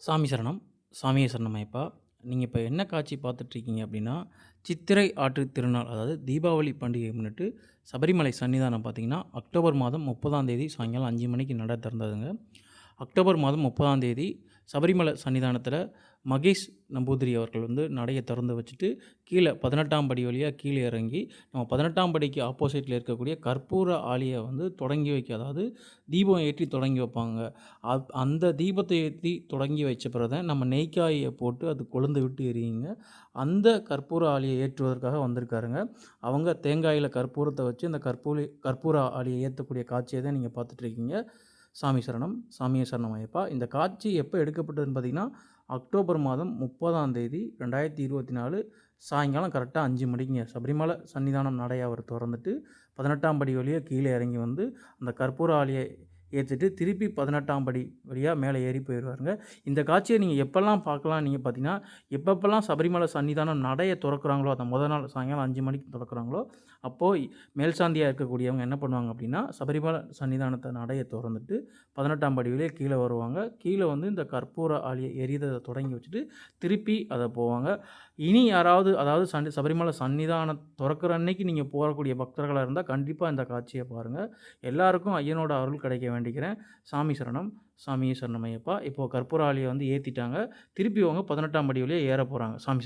சாமி சரணம். சாமிய சரணம் ஐப்பா நீங்கள் இப்போ என்ன காட்சி பார்த்துட்ருக்கீங்க அப்படின்னா சித்திரை ஆற்று திருநாள் அதாவது தீபாவளி பண்டிகையை முன்னிட்டு சபரிமலை சன்னிதானம் பார்த்தீங்கன்னா அக்டோபர் மாதம் முப்பதாம் தேதி சாயங்காலம் அஞ்சு மணிக்கு நட திறந்ததுங்க. அக்டோபர் மாதம் முப்பதாம் தேதி சபரிமலை சன்னிதானத்தில் மகேஷ் நம்பூதிரி அவர்கள் வந்து நடையை திறந்து வச்சுட்டு கீழே பதினெட்டாம் படி வழியாக கீழே இறங்கி நம்ம பதினெட்டாம் படிக்கு ஆப்போசிட்டில் இருக்கக்கூடிய கற்பூர ஆலியை வந்து தொடங்கி வைக்க அதாவது தீபம் ஏற்றி தொடங்கி வைப்பாங்க. அப் அந்த தீபத்தை ஏற்றி தொடங்கி வச்ச பிறகு நம்ம நெய்க்காயை போட்டு அது கொழுந்து விட்டு எரியுங்க அந்த கற்பூர ஆலியை ஏற்றுவதற்காக வந்திருக்காருங்க. அவங்க தேங்காயில் கற்பூரத்தை வச்சு அந்த கற்பூரி கற்பூர ஆலியை ஏற்றக்கூடிய காட்சியை தான் நீங்கள் பார்த்துட்ருக்கீங்க சாமி சரணம் சாமியை சரணம் ஐயப்பா. இந்த காட்சி எப்போ எடுக்கப்பட்டதுன்னு பார்த்தீங்கன்னா அக்டோபர் மாதம் முப்பதாம் தேதி ரெண்டாயிரத்தி இருபத்தி நாலு சாயங்காலம் கரெக்டாக அஞ்சு மணிக்குங்க. சபரிமலை சன்னிதானம் நடையை அவர் திறந்துட்டு பதினெட்டாம் படி வழியாக கீழே இறங்கி வந்து அந்த கற்பூர ஆலியை ஏற்றிட்டு திருப்பி பதினெட்டாம் படி வழியாக மேலே ஏறி போயிடுவாருங்க. இந்த காட்சியை நீங்கள் எப்போல்லாம் பார்க்கலாம் நீங்கள் பார்த்தீங்கன்னா எப்பப்பெல்லாம் சபரிமலை சன்னிதானம் நடையை திறக்கிறாங்களோ அந்த முதல் நாள் சாயங்காலம் அஞ்சு மணிக்கு திறக்கிறாங்களோ அப்போது மேல் சாந்தியாக இருக்கக்கூடியவங்க என்ன பண்ணுவாங்க அப்படின்னா சபரிமலை சன்னிதானத்தை நடையை திறந்துட்டு பதினெட்டாம் படி கீழே வருவாங்க. கீழே வந்து இந்த கற்பூர ஆலியை எரியதை தொடங்கி வச்சுட்டு திருப்பி அதை போவாங்க. இனி யாராவது அதாவது சண்டி சபரிமலை சன்னிதானம் திறக்கிற அன்னைக்கு நீங்கள் போகக்கூடிய பக்தர்களாக இருந்தால் கண்டிப்பாக இந்த காட்சியை பாருங்கள் எல்லாருக்கும் ஐயனோட அருள் கிடைக்க வேண்டிக்கிறேன். சாமி சரணம். சாமியே சரணமையப்பா. இப்போது கற்பூராலியை வந்து ஏற்றிட்டாங்க திருப்பி அவங்க பதினெட்டாம் படி வழியாக ஏற போகிறாங்க சாமி